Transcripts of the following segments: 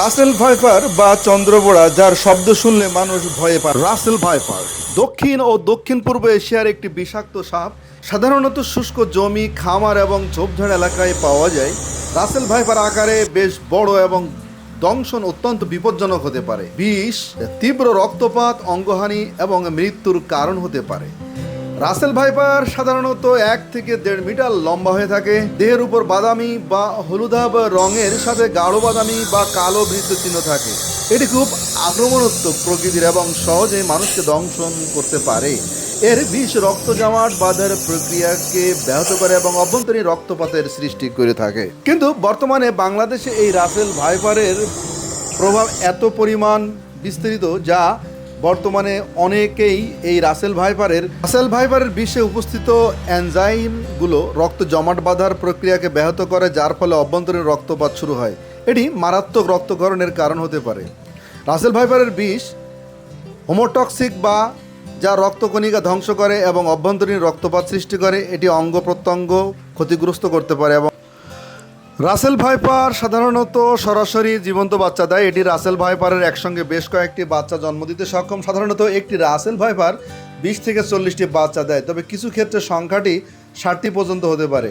Russell viper বা চন্দ্রবোড়া, যার শব্দ শুনলে মানুষ ভয়ে পায় রাসেল ভাইপার দক্ষিণ ও দক্ষিণ পূর্ব এশিয়ার একটি বিষাক্ত সাপ, সাধারণত শুষ্ক জমি, খামার এবং ঝোপঝাড় এলাকায় পাওয়া যায়। রাসেল ভাইপার আকারে বেশ বড় এবং দংশন অত্যন্ত বিপজ্জনক হতে পারে। বিষ, তীব্র রক্তপাত, অঙ্গহানি এবং মৃত্যুর কারণ হতে পারে। রাসেল ভাইপার সাধারণত এক থেকে দেড় মিটার লম্বা হয়ে থাকে। দেহের উপর বাদামি বা হলুদাভ রঙের সাথে গাঢ় বাদামি বা কালো চিহ্ন থাকে। এটি খুব আক্রমণাত্মক প্রকৃতির এবং সহজে মানুষকে দংশন করতে পারে। এর বিষ রক্ত জমাট বাঁধার প্রক্রিয়াকে ব্যাহত করে এবং অভ্যন্তরীণ রক্তপাতের সৃষ্টি করে থাকে। কিন্তু বর্তমানে বাংলাদেশে এই রাসেল ভাইপারের প্রভাব এত পরিমাণ বিস্তৃত যা বর্তমানে অনেকেই এই রাসেল ভাইপারের রাসেল ভাইপারের বিষে উপস্থিত এনজাইমগুলো রক্ত জমাট বাঁধার প্রক্রিয়াকে ব্যাহত করে, যার ফলে অভ্যন্তরীণ রক্তপাত শুরু হয়। এটি মারাত্মক রক্তকরণের কারণ হতে পারে। রাসেল ভাইপারের বিষ হোমোটক্সিক বা যা রক্তকণিকা ধ্বংস করে এবং অভ্যন্তরীণ রক্তপাত সৃষ্টি করে, এটি অঙ্গ প্রত্যঙ্গ ক্ষতিগ্রস্ত করতে পারে এবং রাসেল ভাইপার সাধারণত সরাসরি জীবন্ত বাচ্চা দেয়। এটি রাসেল ভাইপারের একসঙ্গে বেশ কয়েকটি বাচ্চা জন্ম দিতে সক্ষম। সাধারণত একটি রাসেল ভাইপার বিশ থেকে চল্লিশটি বাচ্চা দেয়, তবে কিছু ক্ষেত্রে সংখ্যাটি ষাটটি পর্যন্ত হতে পারে।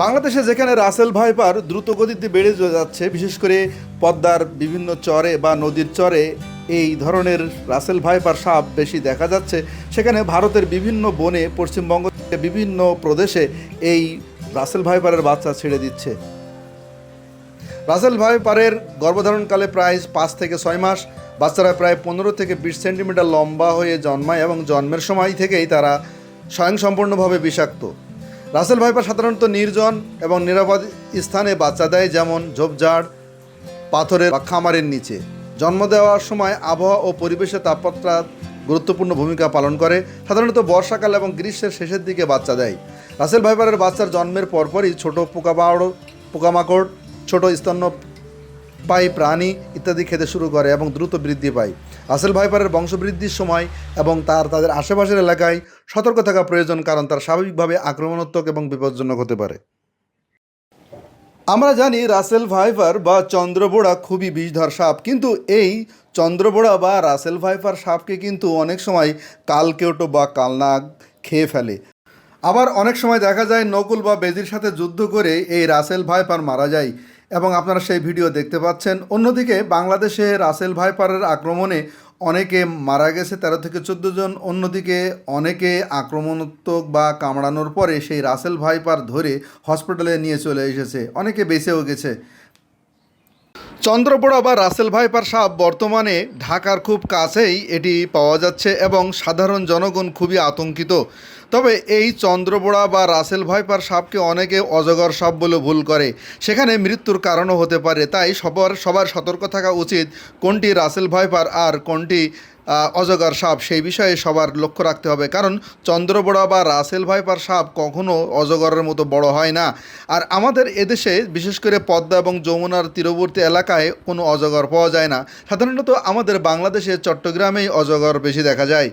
বাংলাদেশে যেখানে রাসেল ভাইপার দ্রুত গতিতে বেড়ে যাচ্ছে, বিশেষ করে পদ্মার বিভিন্ন চরে বা নদীর চরে এই ধরনের রাসেল ভাইপার সাপ বেশি দেখা যাচ্ছে। সেখানে ভারতের বিভিন্ন বনে পশ্চিমবঙ্গ বিভিন্ন প্রদেশে এই রাসেল ভাইপারের বাচ্চা ছেড়ে দিচ্ছে। রাসেল ভাইপারের গর্ভধারণকালে প্রায় পাঁচ থেকে ছয় মাস, বাচ্চারা প্রায় পনেরো থেকে বিশ সেন্টিমিটার লম্বা হয়ে জন্মায় এবং জন্মের সময় থেকেই তারা স্বয়ংসম্পূর্ণভাবে বিষাক্ত। রাসেল ভাইপার সাধারণত নির্জন এবং নিরাপদ স্থানে বাচ্চা দেয়, যেমন ঝোপঝাড়, পাথরের বা খামারের নিচে। জন্ম দেওয়ার সময় আবহাওয়া ও পরিবেশের তাপমাত্রা গুরুত্বপূর্ণ ভূমিকা পালন করে। সাধারণত বর্ষাকাল এবং গ্রীষ্মের শেষের দিকে বাচ্চা দেয়। রাসেল ভাইপারের বাচ্চার জন্মের পরপরই ছোট পোকামাকড় পোকামাকড়, ছোট স্তন্য পাই প্রাণী ইত্যাদি খেতে শুরু করে এবং দ্রুত বৃদ্ধি পায়। রাসেল ভাইপারের বংশবৃদ্ধির সময় এবং তার তাদের আশেপাশের এলাকায় সতর্ক থাকা প্রয়োজন, কারণ তার স্বাভাবিকভাবে আক্রমণাত্মক এবং বিপজ্জনক হতে পারে। আমরা জানি রাসেল ভাইপার বা চন্দ্রবোড়া খুবই বিষধর সাপ, কিন্তু এই চন্দ্রবোড়া বা রাসেল ভাইপার সাপকে কিন্তু অনেক সময় কালকেউটো বা কালনাগ খেয়ে ফেলে। আবার অনেক সময় দেখা যায় নকুল বা বেজির সাথে যুদ্ধ করে এই রাসেল ভাইপার মারা যায় এবং আপনারা সেই ভিডিও দেখতে পাচ্ছেন। অন্যদিকে বাংলাদেশে রাসেল ভাইপারের আক্রমণে অনেকে মারা গেছে, তেরো থেকে চোদ্দ জন। অন্যদিকে অনেকে আক্রমণাত্মক বা কামড়ানোর পরে সেই রাসেল ভাইপার ধরে হসপিটালে নিয়ে চলে এসেছে। অনেকে বেঁচেও গেছে। চন্দ্রপোড়া বা রাসেল ভাইপার সাপ বর্তমানে ঢাকার খুব কাছেই এটি পাওয়া যাচ্ছে এবং সাধারণ জনগণ খুবই আতঙ্কিত। তবে এই চন্দ্রপোড়া বা রাসেল ভাইপার সাপকে অনেকে অজগর সাপ বলে ভুল করে। সেখানে মৃত্যুর কারণও হতে পারে, তাই সবার সবার সতর্ক থাকা উচিত কোনটি রাসেল ভাইপার আর কোনটি অজগর সাপ, সেই বিষয়ে সবার লক্ষ্য রাখতে হবে। কারণ চন্দ্রবড়া বা রাসেল ভাইপার সাপ কখনও অজগরের মতো বড় হয় না। আর আমাদের এদেশে, বিশেষ করে পদ্মা এবং যমুনার তীরবর্তী এলাকায় কোনো অজগর পাওয়া যায় না। সাধারণত আমাদের বাংলাদেশে চট্টগ্রামেই অজগর বেশি দেখা যায়।